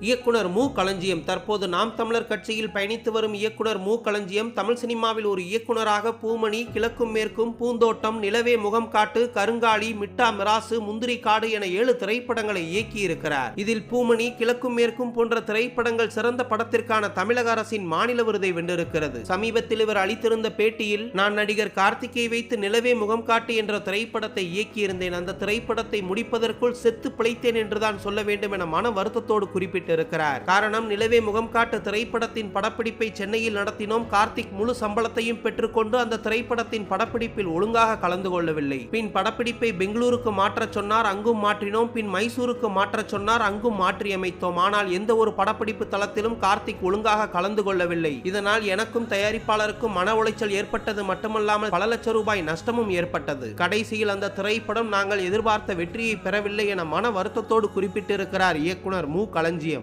இயக்குனர் மு. களஞ்சியம். தற்போது நாம் தமிழர் கட்சியில் பயணித்து வரும் இயக்குனர் மு. களஞ்சியம் தமிழ் சினிமாவில் ஒரு இயக்குனராக பூமணி கிழக்கும் மேற்கும் பூந்தோட்டம் நிலவே முகம் காட்டு கருங்காலி மிட்டா மிராசு முந்திரி காடு என ஏழு திரைப்படங்களை இயக்கியிருக்கிறார். இதில் பூமணி கிழக்கும் மேற்கும் போன்ற திரைப்படங்கள் சிறந்த படத்திற்கான தமிழக அரசின் மாநில விருதை வென்றிருக்கிறது. சமீபத்தில் இவர் அளித்திருந்த பேட்டியில் நான் நடிகர் கார்த்திகை வைத்து நிலவே முகம் காட்டு என்ற திரைப்படத்தை இயக்கியிருந்தேன். அந்த திரைப்படத்தை முடிப்பதற்குள் செத்து பிழைத்தேன் என்றுதான் சொல்ல வேண்டும் என மன வருத்தத்தோடு இருக்கிறார் காரணம் நிலவே முகம் காட்டு திரைப்படத்தின் படப்பிடிப்பை சென்னையில் நடத்தினோம். கார்த்திக் முழு சம்பளத்தையும் பெற்றுக்கொண்டு அந்த திரைப்படத்தின் படப்பிடிப்பில் ஒழுங்காக கலந்து கொள்ளவில்லை. பின் படப்பிடிப்பை பெங்களூருக்கு மாற்றச் சொன்னார் அங்கும் மாற்றினோம். பின் மைசூருக்கு மாற்ற சொன்னார் அங்கும் மாற்றியமைத்தோம். ஆனால் எந்த ஒரு படப்பிடிப்பு தளத்திலும் கார்த்திக் ஒழுங்காக கலந்து கொள்ளவில்லை. இதனால் எனக்கும் தயாரிப்பாளருக்கும் மன உளைச்சல் ஏற்பட்டது. மட்டுமல்லாமல் பல லட்சம் ரூபாய் நஷ்டமும் ஏற்பட்டது. கடைசியில் அந்த திரைப்படம் நாங்கள் எதிர்பார்த்த வெற்றியை பெறவில்லை என மன வருத்தத்தோடு குறிப்பிட்டிருக்கிறார் இயக்குனர் மு. களஞ்சியம்.